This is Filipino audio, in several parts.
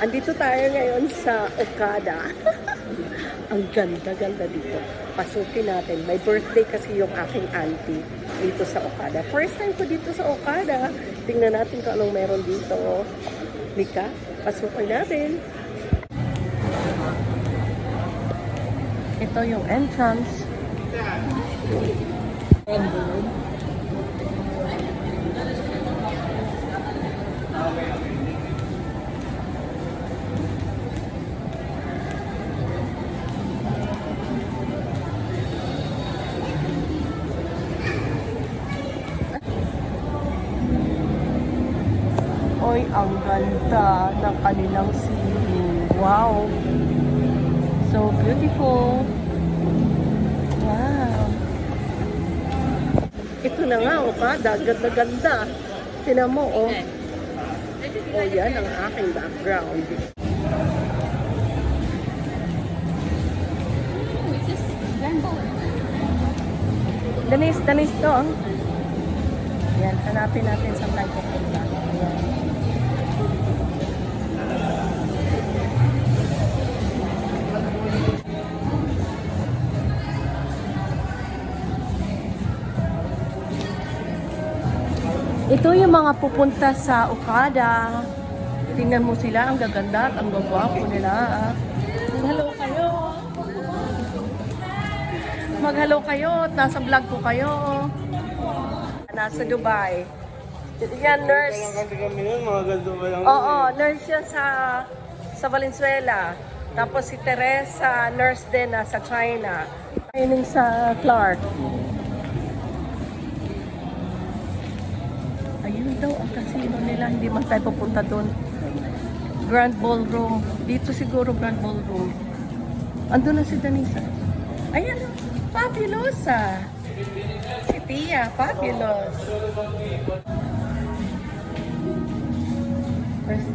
Andito tayo ngayon sa Okada. Ang ganda-ganda dito. Pasukin natin. May birthday kasi yung aking auntie dito sa Okada. First time ko dito sa Okada. Tingnan natin kung anong meron dito. Mika, pasukin natin. Ito yung entrance. Oy, ang ganda ng kanilang ceiling. Wow! So beautiful. Wow. Ito na nga, Okada. Ganda-ganda. Tinan mo, oh. Oh, yan ang aking background. Danis, danis to. oh. Yan, hanapin natin sa tayo pupunta. Ayan. Ito yung mga pupunta sa Okada. Tingnan mo sila, ang gaganda at ang gagwapo nila. Hello kayo. Mag-hello kayo at nasa vlog ko kayo. Nasa Dubai. Yan, nurse. Oo, nurse siya sa sa Valenzuela. Tapos si Teresa, nurse din na sa China. Training sa Clark. Casino nila. Hindi man tayo pupunta doon. Grand Ballroom. Dito siguro Grand Ballroom. Ando na si Danisa. Ayan, fabulosa. Si Tia, fabulous. First,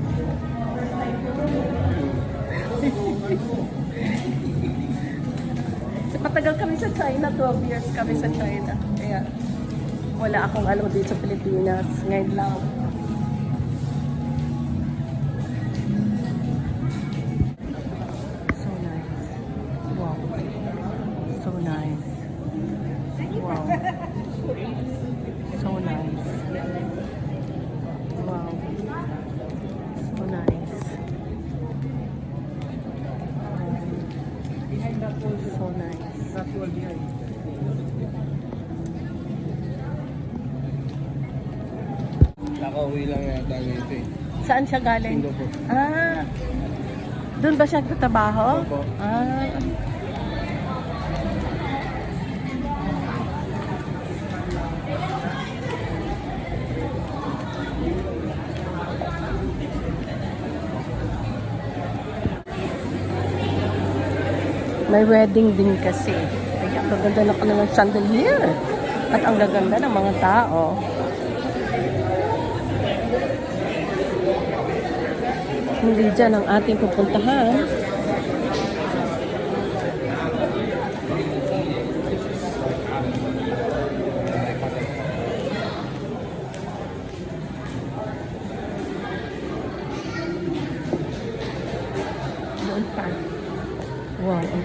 Kasi matagal kami sa China, 12 years kami sa China. Kaya wala akong alam dito sa Pilipinas. Ngayon lang. So nice. Wow. So nice. Wow. So nice. So nice. Nakauwi lang yata nito eh. Saan siya galing? Singapore. Ah. Doon ba siya nagtatrabaho? Opo. Ah. May wedding din kasi. Kaya ang gaganda na kanilang chandelier. At ang gaganda ng mga tao. Hindi dyan ang ating pupuntahan.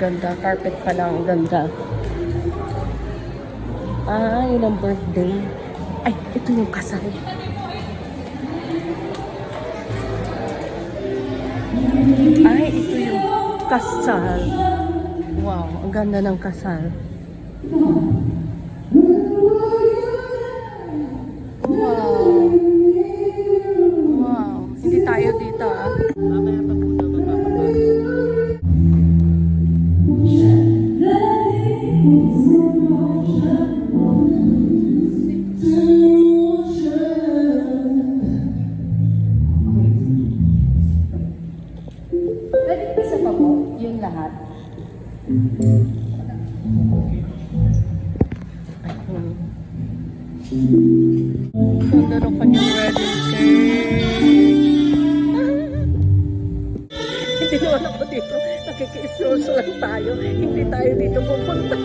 Ganda. Carpet pa lang. Ang ganda. Ah, yun ang birthday. Ay, ito yung kasal. Ay, ito yung kasal. Wow, ang ganda ng kasal. Wow. Ako dito. Nakiki-stroll lang tayo. Hindi tayo dito pupunta.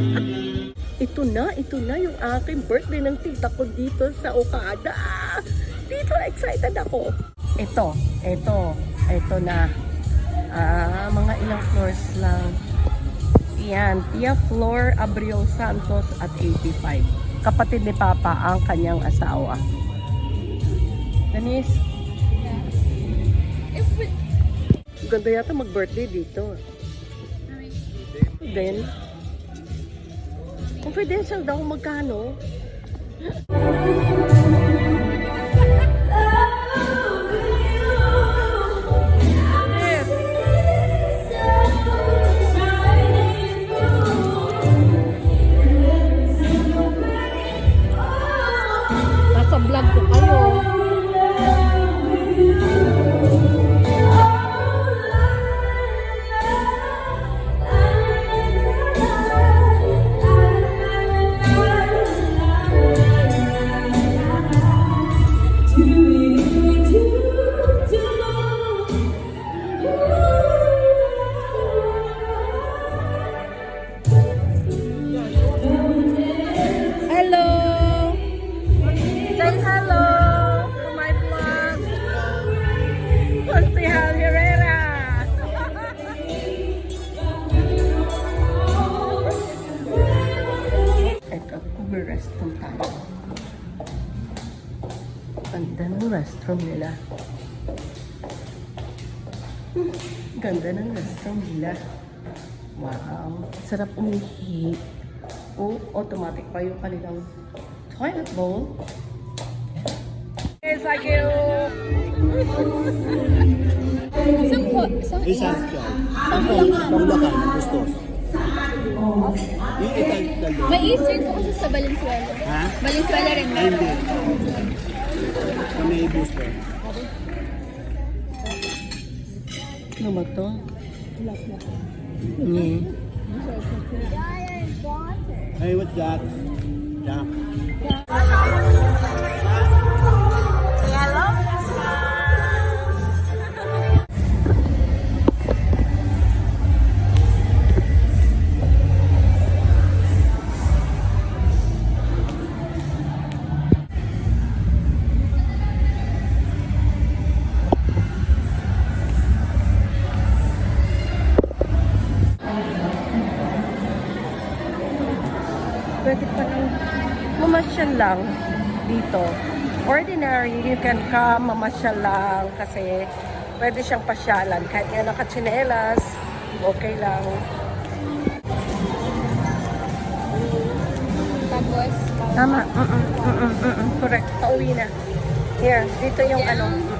ito na, ito na yung aking birthday ng tita ko dito sa Okada. Dito, excited ako. Ito, ito. Ito na. Ah, mga ilang floors lang. Yan, Tia Flor Abreu Santos at 85. Kapatid ni Papa ang kanyang asawa. Denise, ganda yata mag-birthday dito. Then, confidential daw magkano? Restroom tayo. Ganda ng restroom nila. Hmm, Ganda ng restroom nila. Wow, sarap umihi. O, automatic pa yung kanilang toilet bowl. Yes, thank you. Saan po? Saan Isang Bulacan, Bustos. Yung ital May Easter po kasi sa Valenzuela. Ha? Valenzuela rin Ay, meron. hindi. Sa may Bustos. Ano ba to? Mm. Hey, what's that? Jack. Mamasyal lang dito. Ordinary, you can come, mamasyal lang kasi pwede siyang pasyalan. Kahit nga nakatsinelas, okay lang. Tapos, Tama. Mm-mm, mm-mm, mm-mm. Correct. Pauwi na. Here, dito yung ano. mm-mm.